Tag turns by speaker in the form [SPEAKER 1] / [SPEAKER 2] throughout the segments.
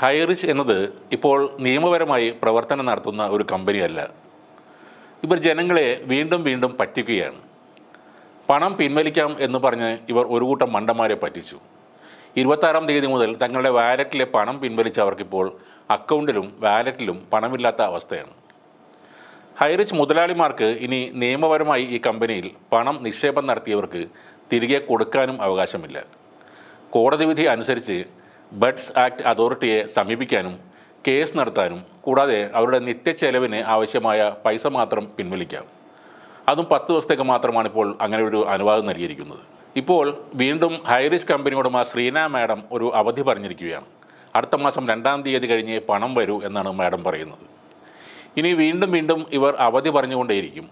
[SPEAKER 1] ഹൈറിച്ച് എന്നത് ഇപ്പോൾ നിയമപരമായി പ്രവർത്തനം നടത്തുന്ന ഒരു കമ്പനിയല്ല. ഇവർ ജനങ്ങളെ വീണ്ടും വീണ്ടും പറ്റിക്കുകയാണ്. പണം പിൻവലിക്കാം എന്ന് പറഞ്ഞ് ഇവർ ഒരു കൂട്ടം മണ്ടന്മാരെ പറ്റിച്ചു. ഇരുപത്താറാം തീയതി മുതൽ തങ്ങളുടെ വാലറ്റിലെ പണം പിൻവലിച്ചവർക്കിപ്പോൾ അക്കൗണ്ടിലും വാലറ്റിലും പണമില്ലാത്ത അവസ്ഥയാണ്. ഹൈറിച്ച് മുതലാളിമാർക്ക് ഇനി നിയമപരമായി ഈ കമ്പനിയിൽ പണം നിക്ഷേപം നടത്തിയവർക്ക് തിരികെ കൊടുക്കാനും അവകാശമില്ല. കോടതി വിധി അനുസരിച്ച് ബഡ്സ് ആക്ട് അതോറിറ്റിയെ സമീപിക്കാനും കേസ് നടത്താനും കൂടാതെ അവരുടെ നിത്യച്ചെലവിന് ആവശ്യമായ പൈസ മാത്രം പിൻവലിക്കാം. അതും പത്ത് ദിവസത്തേക്ക് മാത്രമാണ് ഇപ്പോൾ അങ്ങനെ ഒരു അനുവാദം നൽകിയിരിക്കുന്നത്. ഇപ്പോൾ വീണ്ടും ഹൈറിസ് കമ്പനി ഉടമ ശ്രീന മാഡം ഒരു അവധി പറഞ്ഞിരിക്കുകയാണ്. അടുത്ത മാസം രണ്ടാം തീയതി കഴിഞ്ഞ് പണം വരൂ എന്നാണ് മാഡം പറയുന്നത്. ഇനി വീണ്ടും വീണ്ടും ഇവർ അവധി പറഞ്ഞുകൊണ്ടേയിരിക്കും.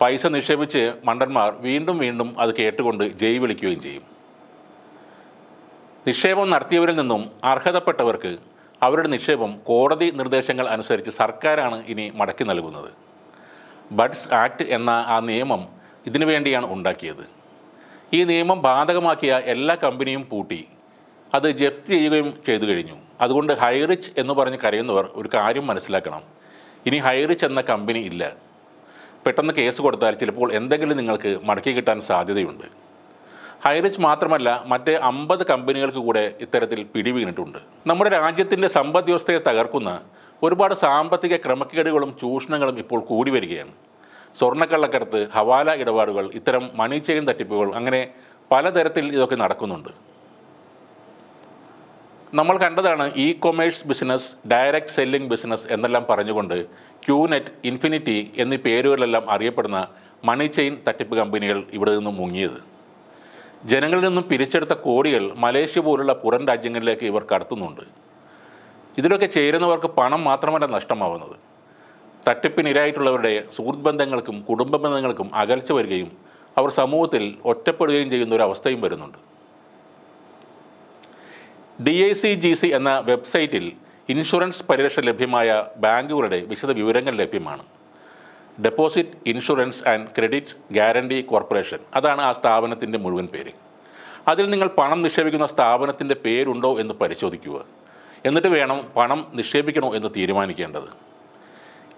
[SPEAKER 1] പൈസ നിക്ഷേപിച്ച് മണ്ടന്മാർ വീണ്ടും വീണ്ടും അത് കേട്ടുകൊണ്ട് ജയ് വിളിക്കുകയും ചെയ്യും. നിക്ഷേപം നടത്തിയവരിൽ നിന്നും അർഹതപ്പെട്ടവർക്ക് അവരുടെ നിക്ഷേപം കോടതി നിർദ്ദേശങ്ങൾ അനുസരിച്ച് സർക്കാരാണ് ഇനി മടക്കി നൽകുന്നത്. ബഡ്സ് ആക്ട് എന്ന ആ നിയമം ഇതിനു വേണ്ടിയാണ് ഉണ്ടാക്കിയത്. ഈ നിയമം ബാധകമാക്കിയ എല്ലാ കമ്പനിയും പൂട്ടി. അത് ജപ്തി ചെയ്യുകയും ചെയ്തു കഴിഞ്ഞു. അതുകൊണ്ട് ഹൈറിച്ച് എന്ന് പറഞ്ഞ് കരയുന്നവർ ഒരു കാര്യം മനസ്സിലാക്കണം. ഇനി ഹൈറിച്ച് എന്ന കമ്പനി ഇല്ല. പെട്ടെന്ന് കേസ് കൊടുത്താൽ ചിലപ്പോൾ എന്തെങ്കിലും നിങ്ങൾക്ക് മടക്കി കിട്ടാൻ സാധ്യതയുണ്ട്. ഹൈറിച്ച് മാത്രമല്ല മറ്റ് അമ്പത് കമ്പനികൾക്ക് കൂടെ ഇത്തരത്തിൽ പിടിവീണിട്ടുണ്ട്. നമ്മുടെ രാജ്യത്തിന്റെ സമ്പദ് വ്യവസ്ഥയെ തകർക്കുന്ന ഒരുപാട് സാമ്പത്തിക ക്രമക്കേടുകളും ചൂഷണങ്ങളും ഇപ്പോൾ കൂടി വരികയാണ്. സ്വർണക്കള്ളക്കടത്ത് ഹവാല ഇടപാടുകൾ ഇത്തരം മണി ചെയിൻ തട്ടിപ്പുകൾ അങ്ങനെ പലതരത്തിൽ ഇതൊക്കെ നടക്കുന്നുണ്ട്. നമ്മൾ കണ്ടതാണ് e commerce business direct selling business എന്നെല്ലാം പറഞ്ഞുകൊണ്ട് ക്യൂനെറ്റ് ഇൻഫിനിറ്റി എന്നീ പേരുകളിലെല്ലാം അറിയപ്പെടുന്ന മണി ചെയിൻ തട്ടിപ്പ് കമ്പനികൾ ഇവിടെ നിന്നും മുങ്ങിയത്. ജനങ്ങളിൽ നിന്നും പിരിച്ചെടുത്ത കോടികൾ മലേഷ്യ പോലുള്ള പുറം രാജ്യങ്ങളിലേക്ക് ഇവർ കടത്തുന്നുണ്ട്. ഇതിലൊക്കെ ചേരുന്നവർക്ക് പണം മാത്രമല്ല നഷ്ടമാവുന്നത്. തട്ടിപ്പിനിരായിട്ടുള്ളവരുടെ സുഹൃത്ത് ബന്ധങ്ങൾക്കും കുടുംബ ബന്ധങ്ങൾക്കും അകൽച്ച വരികയും അവർ സമൂഹത്തിൽ ഒറ്റപ്പെടുകയും ചെയ്യുന്ന ഒരു അവസ്ഥയും വരുന്നുണ്ട്. D I C G C എന്ന വെബ്സൈറ്റിൽ ഇൻഷുറൻസ് പരിരക്ഷ ലഭ്യമായ ബാങ്കുകളുടെ വിശദ വിവരങ്ങൾ ലഭ്യമാണ്. Deposit insurance and credit guarantee corporation അതാണ് ആ സ്ഥാപനത്തിന്റെ മുഴുവൻ പേര്. അതിൽ നിങ്ങൾ പണം നിക്ഷേപിക്കുന്ന സ്ഥാപനത്തിന്റെ പേരുണ്ടോ എന്ന് പരിശോധിക്കുക. എന്നിട്ട് വേണം പണം നിക്ഷേപിക്കണോ എന്ന് തീരുമാനിക്കേണ്ടത്.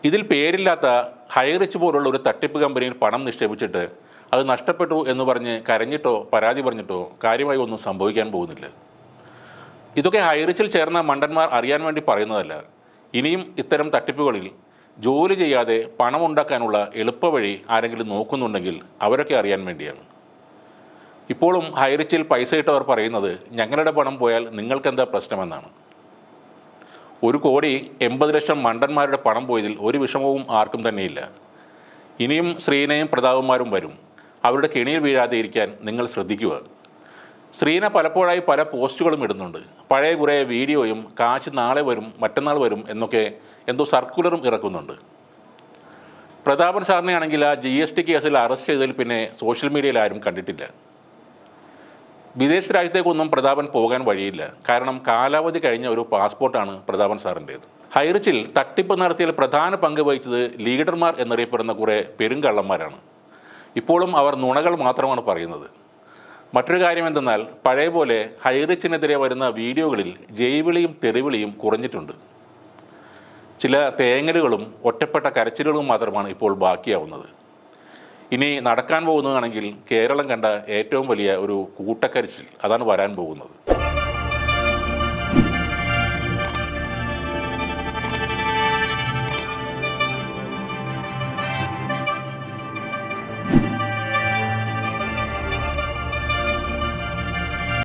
[SPEAKER 1] ഇതിൽ പേരില്ലാത്ത ഹൈറിച്ച് പോലുള്ള ഒരു തട്ടിപ്പ് കമ്പനിയിൽ പണം നിക്ഷേപിച്ചിട്ട് അത് നഷ്ടപ്പെട്ടു എന്ന് പറഞ്ഞ് കരഞ്ഞിട്ടോ പരാതി പറഞ്ഞിട്ടോ കാര്യമായി ഒന്നും സംഭവിക്കാൻ പോകുന്നില്ല. ഇതൊക്കെ ഹൈറിച്ചിൽ ചേർന്ന മണ്ടന്മാർ അറിയാൻ വേണ്ടി പറയുന്നതല്ല. ഇനിയും ഇത്തരം തട്ടിപ്പുകളിൽ ജോലി ചെയ്യാതെ പണം ഉണ്ടാക്കാനുള്ള എളുപ്പവഴി ആരെങ്കിലും നോക്കുന്നുണ്ടെങ്കിൽ അവരൊക്കെ അറിയാൻ വേണ്ടിയാണ്. ഇപ്പോഴും ഹൈറിച്ചിൽ പൈസ ഇട്ടവർ പറയുന്നത് ഞങ്ങളുടെ പണം പോയാൽ നിങ്ങൾക്കെന്താ പ്രശ്നമെന്നാണ്. ഒരു കോടി എൺപത് ലക്ഷം മണ്ടന്മാരുടെ പണം പോയതിൽ ഒരു വിഷമവും ആർക്കും തന്നെയില്ല. ഇനിയും ശ്രീനയും പ്രതാപന്മാരും വരും. അവരുടെ കെണിയിൽ വീഴാതെ ഇരിക്കാൻ നിങ്ങൾ ശ്രദ്ധിക്കുക. ശ്രീന പലപ്പോഴായി പല പോസ്റ്റുകളും ഇടുന്നുണ്ട്. പഴയ കുറേ വീഡിയോയും കാശ് നാളെ വരും മറ്റന്നാൾ വരും എന്നൊക്കെ എന്തോ സർക്കുലറും ഇറക്കുന്നുണ്ട്. പ്രതാപൻ സാറിനെ ആണെങ്കിൽ ആ ജി എസ് ടി കേസിൽ അറസ്റ്റ് ചെയ്തതിൽ പിന്നെ സോഷ്യൽ മീഡിയയിൽ ആരും കണ്ടിട്ടില്ല. വിദേശ രാജ്യത്തേക്കൊന്നും പ്രതാപൻ പോകാൻ വഴിയില്ല. കാരണം കാലാവധി കഴിഞ്ഞ ഒരു പാസ്പോർട്ടാണ് പ്രതാപൻ സാറിന്റേത്. ഹൈറിച്ചിൽ തട്ടിപ്പ് നടത്തിയതിൽ പ്രധാന പങ്ക് വഹിച്ചത് ലീഡർമാർ എന്നറിയപ്പെടുന്ന കുറേ പെരുങ്കള്ളന്മാരാണ്. ഇപ്പോഴും അവർ നുണകൾ മാത്രമാണ് പറയുന്നത്. മറ്റൊരു കാര്യം എന്തെന്നാൽ പഴയ പോലെ ഹൈറിച്ചിനെതിരെ വരുന്ന വീഡിയോകളിൽ ജൈവിളിയും തെറിവിളിയും കുറഞ്ഞിട്ടുണ്ട്. ചില തേങ്ങലുകളും ഒറ്റപ്പെട്ട കരച്ചിലുകളും മാത്രമാണ് ഇപ്പോൾ ബാക്കിയാവുന്നത്. ഇനി നടക്കാൻ പോകുന്നതാണെങ്കിൽ കേരളം കണ്ട ഏറ്റവും വലിയ ഒരു കൂട്ടക്കരച്ചിൽ അതാണ് വരാൻ പോകുന്നത്.